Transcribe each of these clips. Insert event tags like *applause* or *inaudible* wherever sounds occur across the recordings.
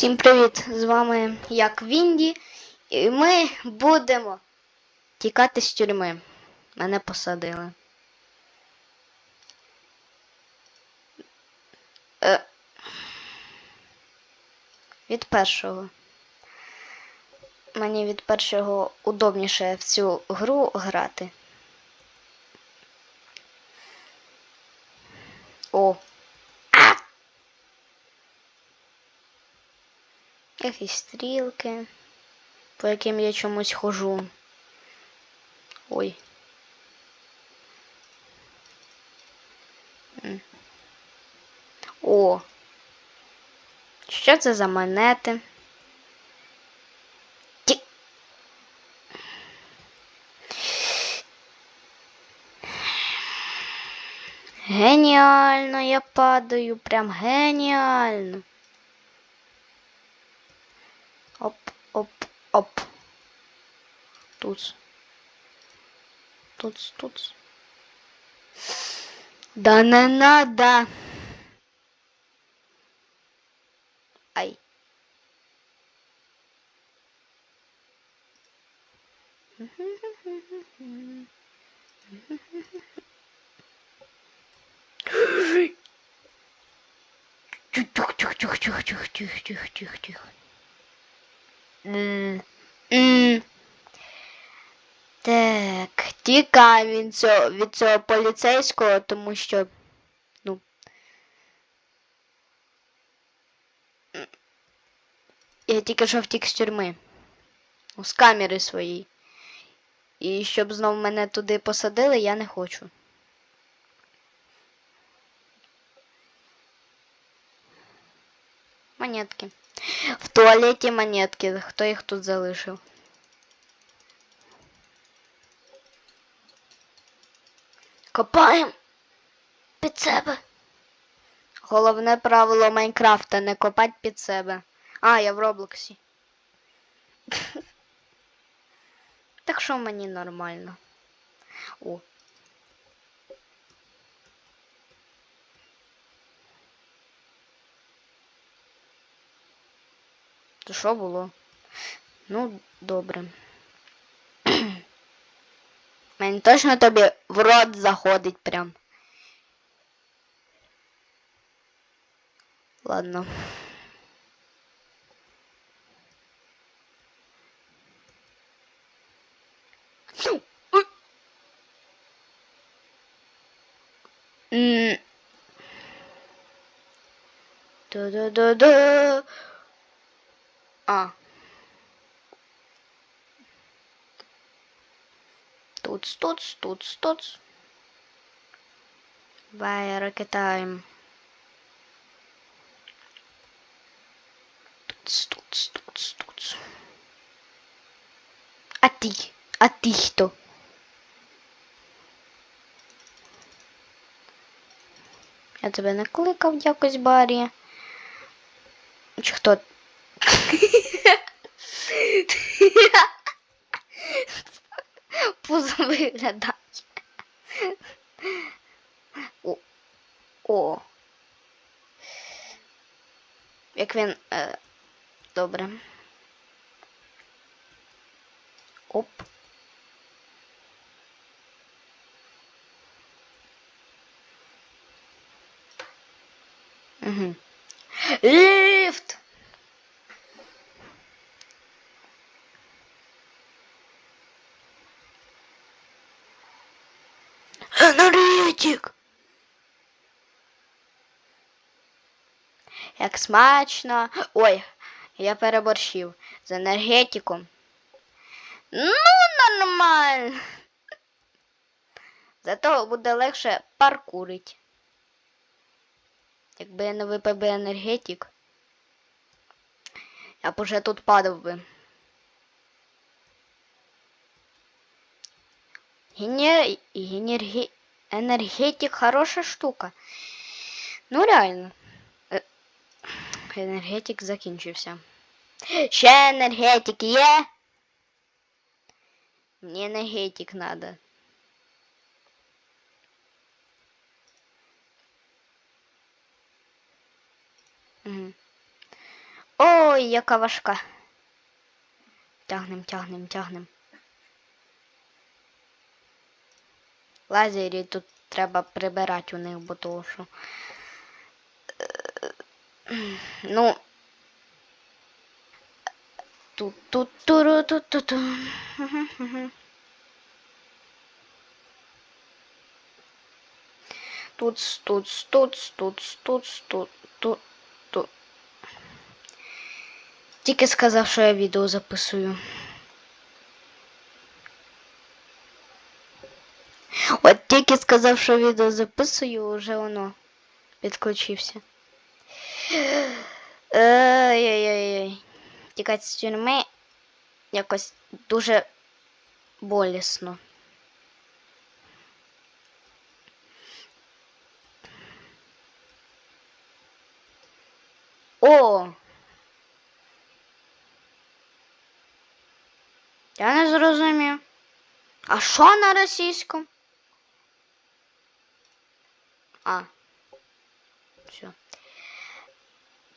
Всім привіт! З вами як Вінді, і ми будемо тікати з тюрми. Мене посадили. Е, від першого. Мені від першого удобніше в цю гру грати. О! Якісь стрілки, по яким я чомусь хожу. Ой. О. Що це за монети? Геніально я падаю, прям геніально. Туц. Туц, туц. Да не надо. Ай. Тихо, тихо, тихо, тихо, тихо, тихо, тихо, тихо. Так, тікаємо від цього, від цього поліцейського, тому що. Ну. Я тільки що втік з тюрми. Ну, з камери своєї. І щоб знов мене туди посадили, я не хочу. Монетки. В туалеті монетки. Хто їх тут залишив? Копаємо під себе. Головне правило Майнкрафта не копати під себе. А, я в Роблоксі. *laughs* Так що мені нормально. О. То що було? Ну, добре. Мені точно тобі в рот заходить прям. Ладно. М. Да-да-да-да. А. Туц, туц, туц, туц. Давай ракетаем. Туц, туц, туц, туц. А ти? А ти хто? Я тебе не кликав якось, Барі. Чи хто? *laughs* *laughs* Пузо *laughs* виглядає. О. О. Як він. Е, добре. Оп. Угу. Ліфт! Енергетик! Як смачно. Ой, я переборщив з енергетиком. Ну, нормально. Зато буде легше паркурить. Якби я не випив би енергетик, я б уже тут падав би. Генер... Генерге... Енергетик хороша штука. Ну реально. Е, Енергетик закінчився. Ще енергетик є. Мені енергетик надо. Угу. Ой, яка важка. Тягнем, тягнем, тягнем. Лазері тут треба прибирати у них, бо того що. Е, Ну. Тут тут туру тут тут. ту Мгм, мгм. Тут тут тут тут тут тут тут тут. Тільки сказав, що я відео записую. От тільки сказав, що відео записую, вже воно підключився. Ой-ой-ой. Тікати з тюрми якось дуже болісно. О! Я не зрозумів. А що на російському? А. Все.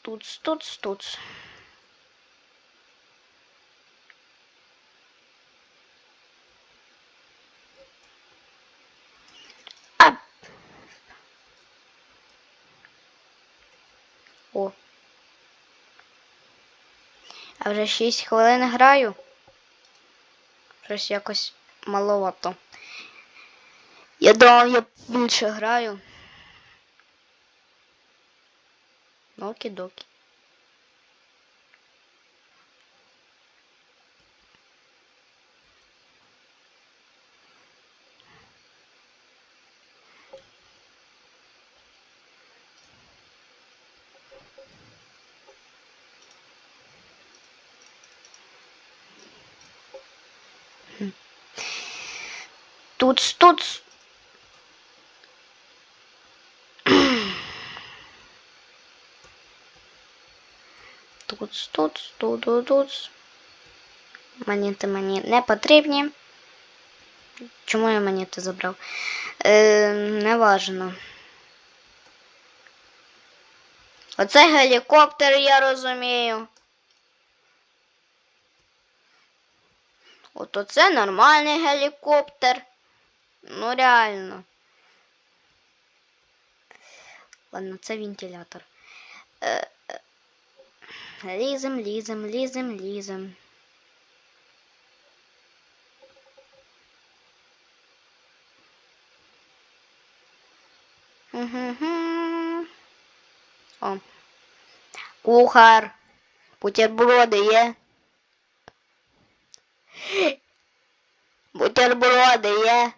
Тут, тут, тут. А. О. А вже 6 хвилин граю. Щось якось маловато. Я думав, я більше граю. Окі-докі. Тут, тут. Тут, тут, тут, тут, тут. Монети мені не потрібні. Чому я монети забрав? Е, Неважно. Оце гелікоптер, я розумію. От оце нормальний гелікоптер. Ну реально. Ладно, це вентилятор. Е, Лізем, лізем, лізем, лізем. О. Кухар. Бутерброди є. Бутерброди є.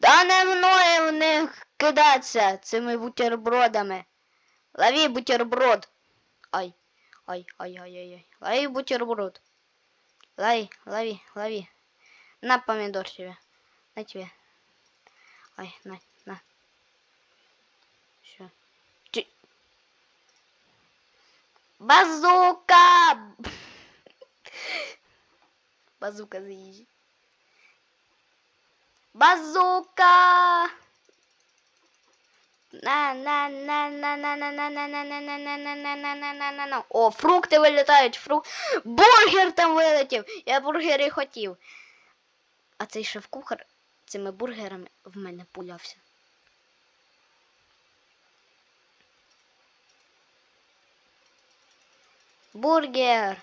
Та не мною в них кидатися цими бутербродами. Лови бутерброд. Ай, ай, ай, ай, ай, ай. Лови бутерброд. Лови, лови, лови. На помидор тебе. На тебе. Ай, на, на. Все. Ти... Базука! *laughs* Базука заїжджай. Базука! О, фрукти вилітають, фрукт. Бургер там вилетів. Я бургери хотів. А цей шеф-кухар цими бургерами в мене пулявся. Бургер.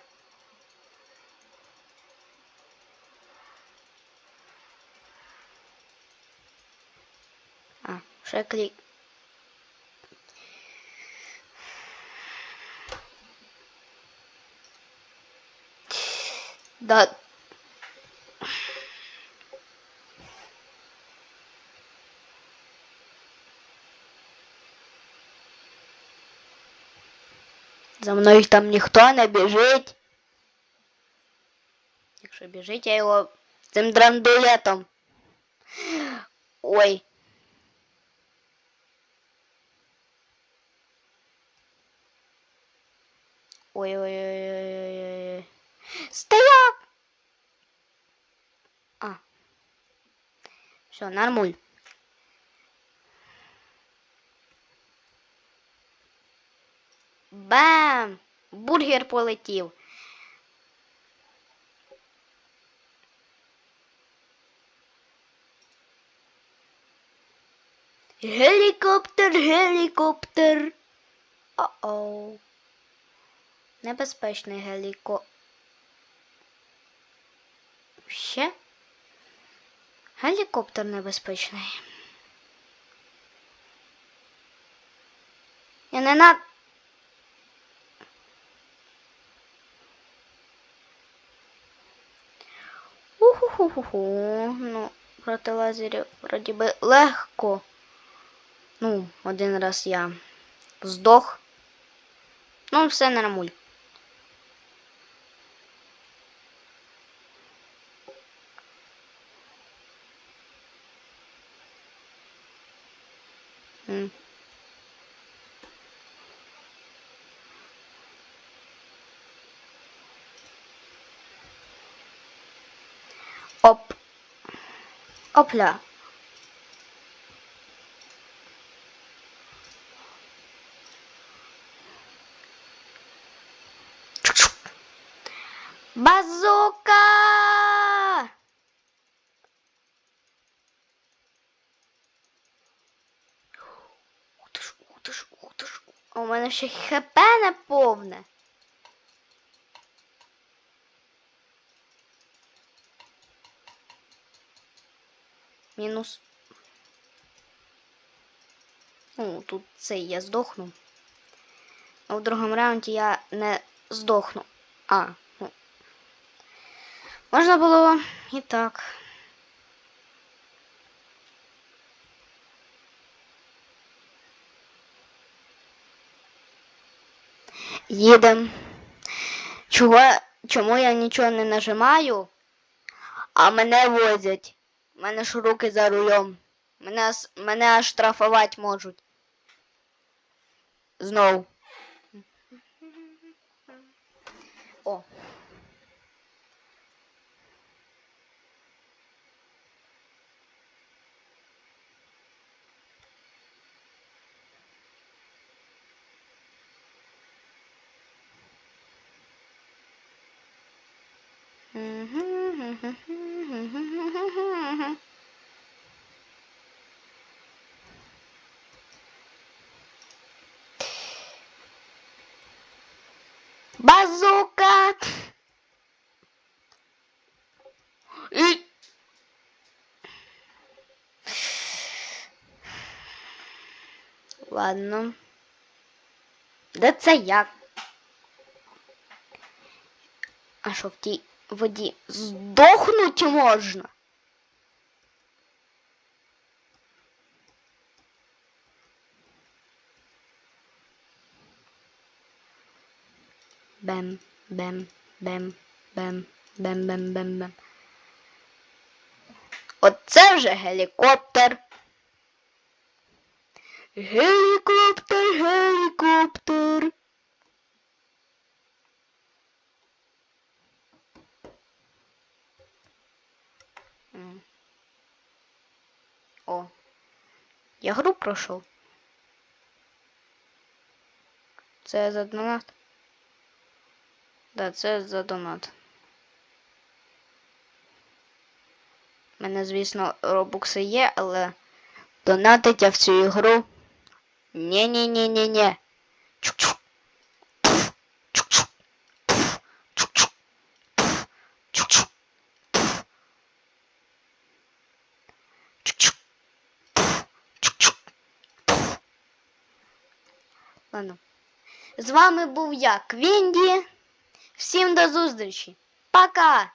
А, ще клік. Да. За мною там ніхто не біжить. Якщо біжить, я його цим драндулетом. Ой. Ой-ой-ой-ой-ой. Стояв! А. Все, нормуль. Бам! Бургер полетів. Гелікоптер, гелікоптер. О-о. Небезпечний гелікоптер. Ще? Гелікоптер небезпечний. Я не на. Уху-ху-ху-ху. Ну, проти лазерів вроді би легко. Ну, один раз я здох. Ну, все нормуль. М. Оп. Опля. Базука! Ух ти ж, ух ти ж, ух ти ж. А У мене ще хп не повне. Мінус. Ну, тут цей я здохну. А в другому раунді я не здохну. А, ну. Можна було і так. Їдем. Чого, чому я нічого не нажимаю, а мене возять? У мене ж руки за рулем. Мене, мене аж штрафувати можуть. Знов. О. Базука! І... Ладно. Де це як? А що в тій воді здохнуть можна? Бем, бем, бем, бем, бем, бем, бем, бем. Оце вже гелікоптер. Гелікоптер, гелікоптер. М. О, я гру пройшов. Це за донат. Да, це за донат. У мене, звісно, робукси є, але донатить я в цю ігру. Ні-ні-ні-ні-ні. Чук-чук. Пф. Чук-чук. Пф. Чук-чук. Пф. Чук-чук. Пф. Чук-чук. Пф. Чук-чук. Пф. Ладно. З вами був я, Квінді. Всім до зустрічі. Пока!